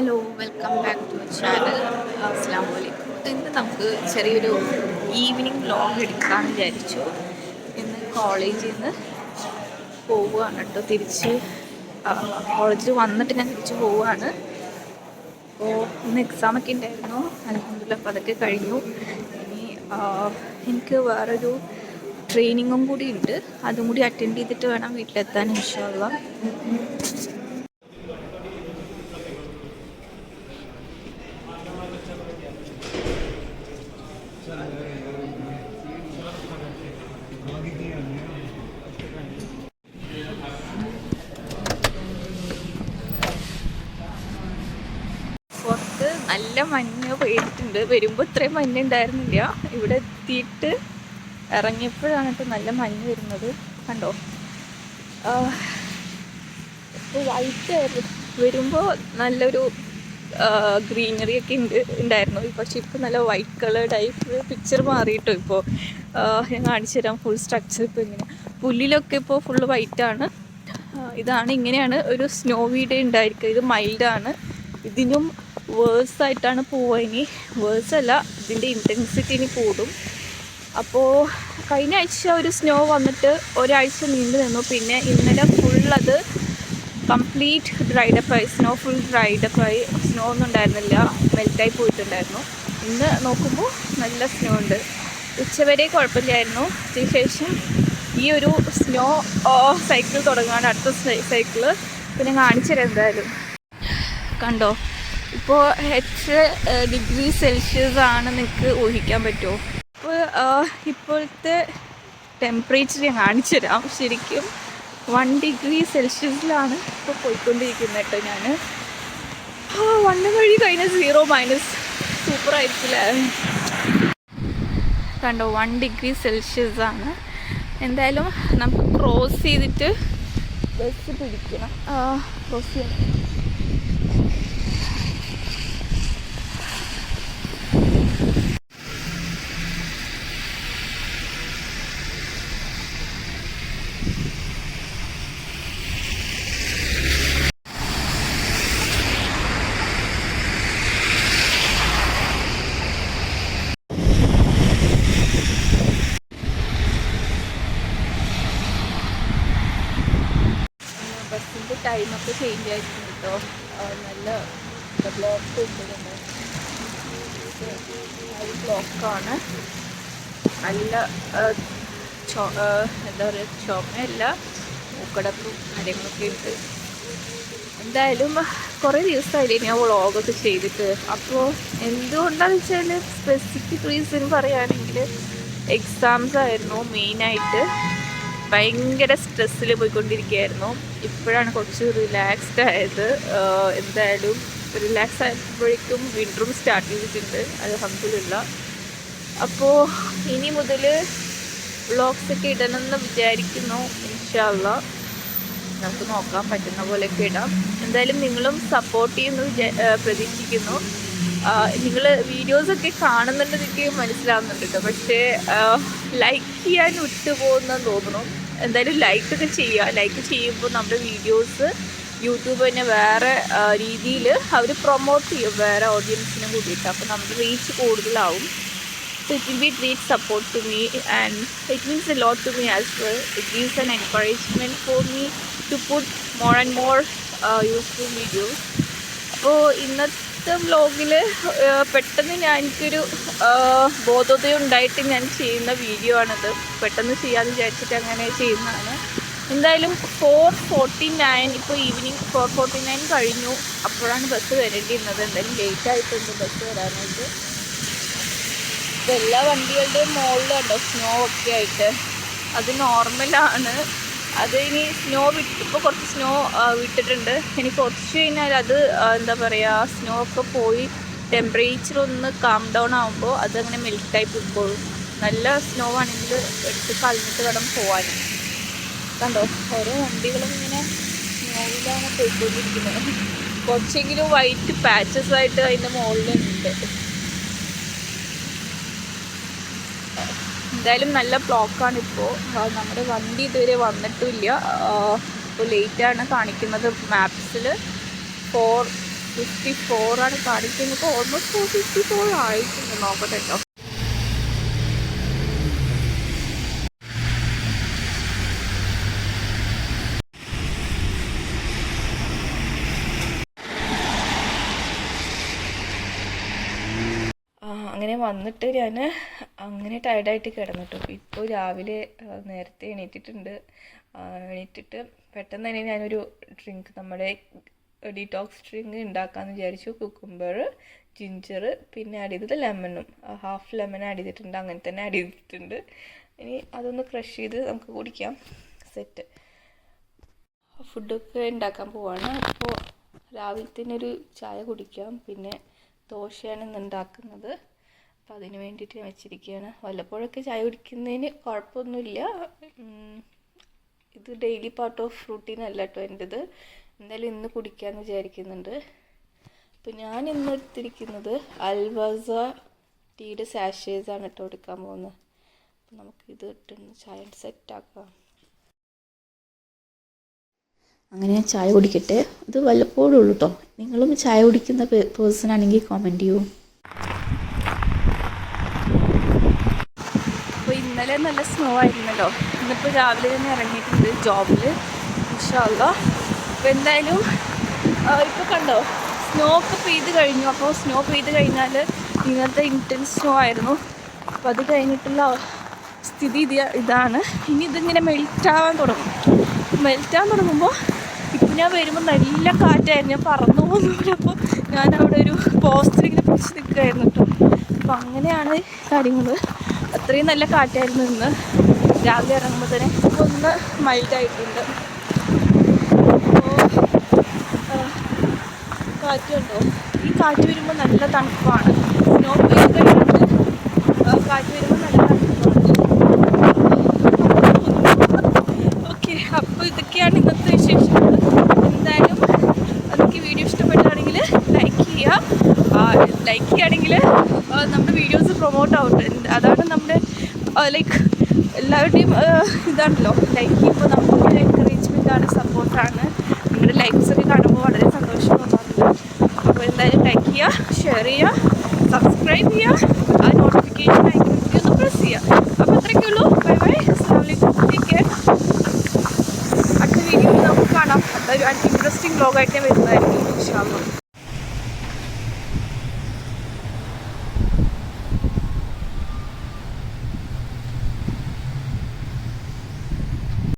Hello welcome back to channel അസ്സാം അലൈക്കും ഇന്ന് നമുക്ക് ചെറിയൊരു ഈവനിങ് ബ്ലോഗ് എടുക്കാൻ വിചാരിച്ചു. ഇന്ന് കോളേജിൽ നിന്ന് പോവുകയാണ് കേട്ടോ തിരിച്ച് കോളേജിൽ വന്നിട്ട് ഞാൻ തിരിച്ച് പോവുകയാണ്. അപ്പോൾ ഇന്ന് എക്സാമൊക്കെ ഉണ്ടായിരുന്നു. അലഹമില്ല അപ്പോൾ അതൊക്കെ കഴിഞ്ഞു. ഇനി എനിക്ക് വേറൊരു ട്രെയിനിങ്ങും കൂടി ഉണ്ട്. അതും കൂടി അറ്റൻഡ് ചെയ്തിട്ട് വേണം വീട്ടിലെത്താൻ ഇൻഷാള്ള നല്ല മഞ്ഞ് പെയ്തിട്ടുണ്ട്. വരുമ്പോൾ ഇത്രയും മഞ്ഞ് ഉണ്ടായിരുന്നില്ല. ഇവിടെ എത്തിയിട്ട് ഇറങ്ങിയപ്പോഴാണ് കേട്ടോ നല്ല മഞ്ഞ് വരുന്നത്. കണ്ടോ? വൈറ്റ് വരുമ്പോൾ നല്ലൊരു ഗ്രീനറി ഒക്കെ ഉണ്ട് ഉണ്ടായിരുന്നു പക്ഷെ ഇപ്പോൾ നല്ല വൈറ്റ് കളർ ടൈപ്പ് പിക്ചർ മാറിയിട്ടു ഇപ്പോൾ ഞാൻ കാണിച്ചു തരാം ഫുൾ സ്ട്രക്ചർ ഇപ്പോൾ ഇങ്ങനെ. പുല്ലിലൊക്കെ ഇപ്പോൾ ഫുള്ള് വൈറ്റാണ് ഇതാണ് ഇങ്ങനെയാണ് ഒരു സ്നോ വീഡ് ഉണ്ടായിരിക്കുക ഇത് മൈൽഡാണ് ഇതിനും വേഴ്സ് ആയിട്ടാണ് പോവുക ഇനി. വേഴ്സ് അല്ല ഇതിന്റെ ഇന്റൻസിറ്റി ഇനി കൂടും. അപ്പോൾ കഴിഞ്ഞ ആഴ്ച ഒരു സ്നോ വന്നിട്ട് ഒരാഴ്ച നീണ്ടു നിന്നു. പിന്നെ ഇന്നലെ ഫുൾ കംപ്ലീറ്റ് ഡ്രൈഡപ്പായി സ്നോ ഫുൾ ഡ്രൈഡപ്പായി സ്നോ ഒന്നും ഉണ്ടായിരുന്നില്ല. മെൽറ്റായി പോയിട്ടുണ്ടായിരുന്നു. ഇന്ന് നോക്കുമ്പോൾ നല്ല സ്നോ ഉണ്ട്. ഉച്ചവരെ കുഴപ്പമില്ലായിരുന്നു. അതിനുശേഷം ഈ ഒരു സ്നോ സൈക്കിൾ തുടങ്ങാണ് അടുത്ത സൈക്കിൾ പിന്നെ കാണിച്ചു എന്തായാലും. കണ്ടോ? ഇപ്പോൾ എത്ര ഡിഗ്രി സെൽഷ്യസ് ആണ് നിങ്ങൾക്ക് ഊഹിക്കാൻ പറ്റുമോ ഇപ്പോൾ ഇപ്പോഴത്തെ ടെമ്പറേച്ചർ ഞാൻ കാണിച്ചു തരാം. ശരിക്കും വൺ ഡിഗ്രി സെൽഷ്യസിലാണ് ഇപ്പോൾ പോയിക്കൊണ്ടിരിക്കുന്നത് കേട്ടോ ഞാൻ ആ വണ്ണം വഴി കഴിഞ്ഞ സീറോ മൈനസ്. സൂപ്പർ ആയിരിക്കില്ലേ കണ്ടോ വൺ ഡിഗ്രി സെൽഷ്യസ് ആണ് എന്തായാലും നമുക്ക് ക്രോസ് ചെയ്തിട്ട് ബസ് പിടിക്കണം. ക്രോസ് ചെയ്യണം. ചേഞ്ച് ആയിരിക്കും കേട്ടോ നല്ല ബ്ലോക്ക് ഉണ്ട് ഒരു ബ്ലോക്കാണ് നല്ല എന്താ പറയുക ചുമയല്ല മൂക്കടപ്പും കാര്യങ്ങളൊക്കെ ഉണ്ട്. എന്തായാലും കുറേ ദിവസമായില്ലേ ഞാൻ വ്ളോഗൊക്കെ ചെയ്തിട്ട്. അപ്പോൾ എന്തുകൊണ്ടാന്ന് വെച്ചാൽ സ്പെസിഫിക് റീസൺ പറയുകയാണെങ്കിൽ എക്സാംസ് ആയിരുന്നു മെയിനായിട്ട് ഭയങ്കര സ്ട്രെസ്സിൽ പോയിക്കൊണ്ടിരിക്കുകയായിരുന്നു. ഇപ്പോഴാണ് കുറച്ച് റിലാക്സ്ഡ് ആയത്. എന്തായാലും റിലാക്സ് ആയപ്പോഴേക്കും വിന്ററും സ്റ്റാർട്ട് ചെയ്തിട്ടുണ്ട്. അലഹമില്ല അപ്പോൾ ഇനി മുതൽ ബ്ലോഗ്സൊക്കെ ഇടണമെന്ന് വിചാരിക്കുന്നു. ഇൻഷാല്ല നമുക്ക് നോക്കാൻ പറ്റുന്ന പോലെയൊക്കെ ഇടാം. എന്തായാലും നിങ്ങളും സപ്പോർട്ട് ചെയ്യുന്നു വിചാ- പ്രതീക്ഷിക്കുന്നു. നിങ്ങൾ വീഡിയോസൊക്കെ കാണുന്നുണ്ടെന്നൊക്കെ മനസ്സിലാവുന്നുണ്ട് പക്ഷേ ലൈക്ക് ചെയ്യാൻ വിട്ടുപോകുന്നെന്ന് തോന്നുന്നു. എന്തായാലും ലൈക്ക് ഒക്കെ ചെയ്യുക ലൈക്ക് ചെയ്യുമ്പോൾ നമ്മുടെ വീഡിയോസ് യൂട്യൂബ് തന്നെ വേറെ രീതിയിൽ അവർ പ്രൊമോട്ട് ചെയ്യും വേറെ ഓഡിയൻസിനും കൂടിയിട്ട് അപ്പോൾ നമ്മുടെ റീച്ച് കൂടുതലാവും it will be great support to me and it means a lot to me as well. It gives an encouragement for me to put more and more uh, useful videos. അപ്പോൾ ഇന്നത്തെ വ്ലോഗിൽ പെട്ടെന്ന് ഞാൻ എനിക്കൊരു ഉണ്ടായിട്ട് ഞാൻ ചെയ്യുന്ന video ആണിത്. പെട്ടെന്ന് ചെയ്യാമെന്ന് വിചാരിച്ചിട്ട് അങ്ങനെ ചെയ്യുന്നതാണ്. എന്തായാലും ഫോർ ഫോർട്ടി നയൻ ഇപ്പോൾ ഈവനിങ് ഫോർ ഫോർട്ടി നയൻ കഴിഞ്ഞു. അപ്പോഴാണ് ബസ് വരേണ്ടിയിരുന്നത്. എന്തായാലും ലേറ്റ് ആയിട്ടുണ്ട് ബസ് വരാനായിട്ട്. ഇപ്പോൾ എല്ലാ വണ്ടികളുടെയും മുകളിലുണ്ടോ സ്നോ ഒക്കെ ആയിട്ട്. അത് നോർമലാണ് അത് ഇനി സ്നോ വിട്ട് ഇപ്പോൾ കുറച്ച് സ്നോ വിട്ടിട്ടുണ്ട്. ഇനി കുറച്ച് കഴിഞ്ഞാൽ അത് എന്താ പറയുക സ്നോ ഒക്കെ പോയി ടെമ്പറേച്ചർ ഒന്ന് കാം ഡൗൺ ആകുമ്പോൾ അതങ്ങനെ മെൽറ്റായി പോയിക്കോളും. നല്ല സ്നോ ആണെങ്കിൽ എടുത്ത് കളഞ്ഞിട്ട് വേണം പോകാൻ കണ്ടോ? ഓരോ വണ്ടികളും ഇങ്ങനെ സ്നോയിലാണ് പോയിക്കൊണ്ടിരിക്കുന്നത്. കുറച്ചെങ്കിലും വൈറ്റ് പാച്ചസ് ആയിട്ട് അതിന്റെ മുകളിലുണ്ട് എന്തായാലും നല്ല ബ്ലോക്കാണ് ഇപ്പോൾ നമ്മുടെ വണ്ടി ഇതുവരെ വന്നിട്ടില്ല. ഇപ്പോൾ ലേറ്റാണ് കാണിക്കുന്നത് മാപ്സിൽ ഫോർ ഫിഫ്റ്റി ഫോറാണ് കാണിക്കുന്നത്. ഇപ്പോൾ ഓൾമോസ്റ്റ് ഫോർ ഫിഫ്റ്റി ഫോർ ആയിട്ടുണ്ട്. നോക്കട്ടെ കേട്ടോ അങ്ങനെ വന്നിട്ട് ഞാൻ അങ്ങനെ ടയർഡായിട്ട് കിടന്നിട്ടു. ഇപ്പോൾ രാവിലെ നേരത്തെ എണീറ്റിട്ടുണ്ട്. എണീറ്റിട്ട് പെട്ടെന്ന് തന്നെ ഞാനൊരു ഡ്രിങ്ക് നമ്മുടെ ഡിറ്റോക്സ് ഡ്രിങ്ക് ഉണ്ടാക്കാമെന്ന് വിചാരിച്ചു. കുക്കുംബർ ജിഞ്ചർ പിന്നെ ആഡ് ചെയ്തത് ലെമണും ഹാഫ് ലെമൺ ആഡ് ചെയ്തിട്ടുണ്ട്. അങ്ങനെ തന്നെ ആഡ് ചെയ്തിട്ടുണ്ട്. ഇനി അതൊന്ന് ക്രഷ് ചെയ്ത് നമുക്ക് കുടിക്കാം. സെറ്റ് ഫുഡൊക്കെ ഉണ്ടാക്കാൻ പോവാണ്. അപ്പോൾ ഒരു ചായ കുടിക്കാം. പിന്നെ ദോശയാണ് ഇന്ന് ഉണ്ടാക്കുന്നത് അപ്പോൾ അതിന് വേണ്ടിയിട്ട് ഞാൻ വെച്ചിരിക്കുകയാണ് വല്ലപ്പോഴൊക്കെ ചായ കുടിക്കുന്നതിന് കുഴപ്പമൊന്നുമില്ല. ഇത് ഡെയിലി പാർട്ട് ഓഫ് റൂട്ടീൻ അല്ല കേട്ടോ എന്റെത് എന്തായാലും ഇന്ന് കുടിക്കാമെന്ന് വിചാരിക്കുന്നുണ്ട്. അപ്പോൾ ഞാൻ ഇന്ന് എടുത്തിരിക്കുന്നത് അൽവസ ടീയുടെ സാഷേസ് ആണ് കേട്ടോ എടുക്കാൻ പോകുന്നത്. അപ്പോൾ നമുക്ക് ഇത് ഇട്ടൊന്ന് ചായ സെറ്റ് സെറ്റാക്കാം അങ്ങനെ ഞാൻ ചായ കുടിക്കട്ടെ. ഇത് വല്ലപ്പോഴും ഉള്ളൂ കേട്ടോ നിങ്ങളും ചായ കുടിക്കുന്ന പേഴ്സൺ ആണെങ്കിൽ കോമന്റ് ചെയ്യൂ അപ്പോൾ ഇന്നലെ നല്ല സ്നോ ആയിരുന്നല്ലോ. ഇന്നിപ്പോൾ രാവിലെ തന്നെ ഇറങ്ങിയിട്ടുണ്ട് ജോബിൽ ഇഷ്ടമല്ല അപ്പോൾ എന്തായാലും ഇപ്പോൾ കണ്ടോ സ്നോ ഒക്കെ പെയ്ത് കഴിഞ്ഞു. അപ്പോൾ സ്നോ പെയ്ത് കഴിഞ്ഞാൽ ഇന്നത്തെ ഇന്റൻസ് സ്നോ ആയിരുന്നു. അപ്പോൾ അത് കഴിഞ്ഞിട്ടുള്ള സ്ഥിതി ഇത് ഇതാണ്. ഇനി ഇതിങ്ങനെ മെൽറ്റാവാൻ തുടങ്ങും. മെൽറ്റാൻ തുടങ്ങുമ്പോൾ ഇപ്പം ഞാൻ വരുമ്പോൾ നല്ല കാറ്റായിരുന്നു. ഞാൻ പറന്നു പോകുന്നില്ല അപ്പോൾ ഞാൻ അവിടെ ഒരു പോസ്റ്റർ ഇങ്ങനെ പിടിച്ച് നിൽക്കുകയായിരുന്നു കേട്ടോ അപ്പം അങ്ങനെയാണ് കാര്യങ്ങൾ അത്രയും നല്ല കാറ്റായിരുന്നു ഇന്ന്. രാവിലെ ഇറങ്ങുമ്പോൾ തന്നെ ഒന്ന് മൈൽഡായിട്ടുണ്ട് കാറ്റ് കണ്ടോ ഈ കാറ്റ് വരുമ്പോൾ നല്ല തണുപ്പാണ്. സ്നോ കഴിഞ്ഞിട്ട് കാറ്റ് വരുമ്പോൾ നല്ല തണുപ്പാണ്. ഓക്കെ അപ്പോൾ ഇതൊക്കെയാണ് ഇന്നത്തെ വിശേഷങ്ങൾ. എന്തായാലും അതൊക്കെ വീഡിയോ ഇഷ്ടപ്പെട്ടാണെങ്കിൽ ലൈക്ക് ചെയ്യുക. ലൈക്ക് ചെയ്യുകയാണെങ്കിൽ നമ്മുടെ വീഡിയോസ് പ്രൊമോട്ട് നമ്മുടെ ലൈക്ക് എല്ലാവരുടെയും ഇതാണല്ലോ. ലൈക്ക് ഇപ്പോൾ നമുക്ക് എൻകറേജ്മെന്റ് ആണ് സപ്പോർട്ടാണ് നിങ്ങളുടെ ലൈക്സ് ഒക്കെ കാണുമ്പോൾ വളരെ സന്തോഷം തോന്നാറുണ്ട്. അപ്പോൾ എന്തായാലും ലൈക്ക് ചെയ്യുക ഷെയർ ചെയ്യുക സബ്സ്ക്രൈബ് ചെയ്യുക ആ നോട്ടിഫിക്കേഷൻ ഐക്കൺ ഒന്ന് പ്രസ് ചെയ്യുക അപ്പോൾ അത്രയൊക്കെ ഉള്ളൂ. ബൈ ബൈ അസ്സാം ടേക്ക് കെയർ അടുത്ത വീഡിയോയിൽ നമുക്ക് കാണാം. അതൊരു ഇൻട്രസ്റ്റിംഗ് വ്ലോഗായിട്ട് ഞാൻ വരുന്നതായിരിക്കും ഇൻഷാല്ലാ